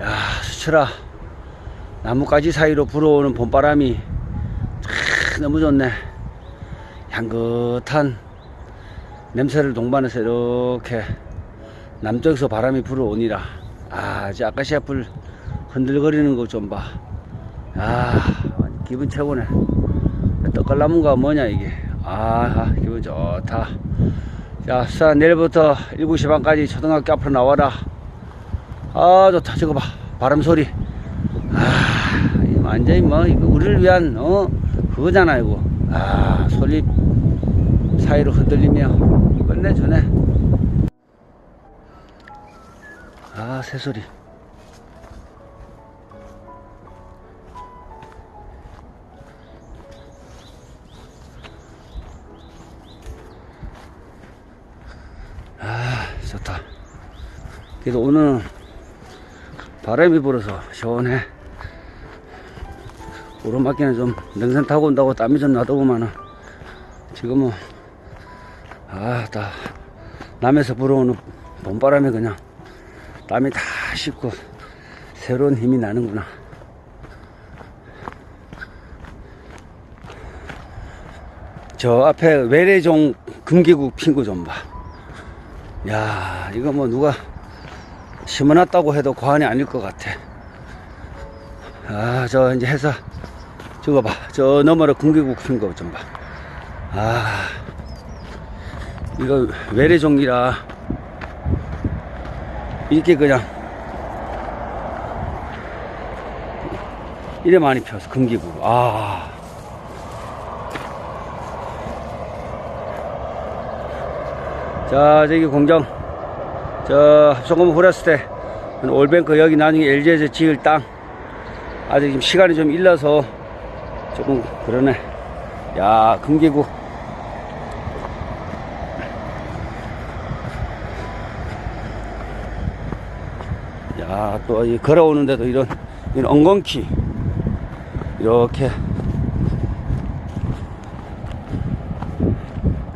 야, 수철아. 나뭇가지 사이로 불어오는 봄바람이 참 너무 좋네. 향긋한 냄새를 동반해서 이렇게 남쪽에서 바람이 불어오니라. 아, 이제 아카시아 불 흔들거리는 거 좀 봐. 아, 기분 최고네. 떡갈나무가 뭐냐, 이게. 아, 기분 좋다. 자, 자, 내일부터 7시 반까지 초등학교 앞으로 나와라. 아, 좋다. 저거 봐. 바람 소리. 아, 이 완전히 뭐, 이거 우리를 위한, 어, 그거잖아, 이거. 아, 소리 사이로 흔들리며 끝내주네. 아, 새소리. 아, 좋다. 그래도 오늘은 바람이 불어서 시원해. 오르막길은 좀 능선 타고 온다고 땀이 좀 나더구만은 지금은 아다 남에서 불어오는 봄바람에 그냥 땀이 다 씻고 새로운 힘이 나는구나. 저 앞에 외래종 금기국 핀거좀 봐. 야, 이거 뭐 누가 심어놨다고 해도 과언이 아닐 것 같아. 아, 저 이제 해서 저거 봐. 저 너머로 금기국 핀 거 좀 봐. 아, 이거 외래종이라 이렇게 그냥 이래 많이 펴서 금기국. 아. 자, 저기 공장, 저 합성고무 후렸을 때, 올뱅크 여기 나중에 LG에서 지을 땅, 아직 지금 시간이 좀 일러서 조금 그러네. 야, 금기구. 야, 또이 걸어오는데도 이런, 이런 엉겅키. 이렇게.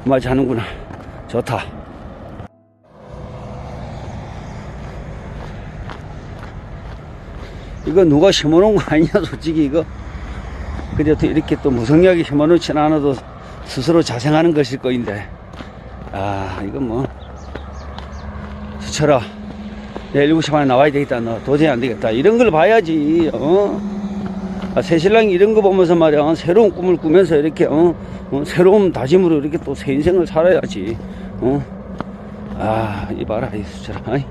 맞이 하는구나. 좋다. 이거 누가 심어놓은 거 아니냐 솔직히 이거. 또 이렇게 또 무성하게 심어놓진 않아도 스스로 자생하는 것일 거인데. 아 이거 뭐. 수철아 내일 7시 반에 나와야 되겠다 너. 도저히 안 되겠다. 이런 걸 봐야지 어? 아, 새신랑이 이런 거 보면서 말이야 어, 새로운 꿈을 꾸면서 이렇게 어, 어, 새로운 다짐으로 이렇게 또 새 인생을 살아야지 어? 아, 이 봐라, 이 수철아. 아이,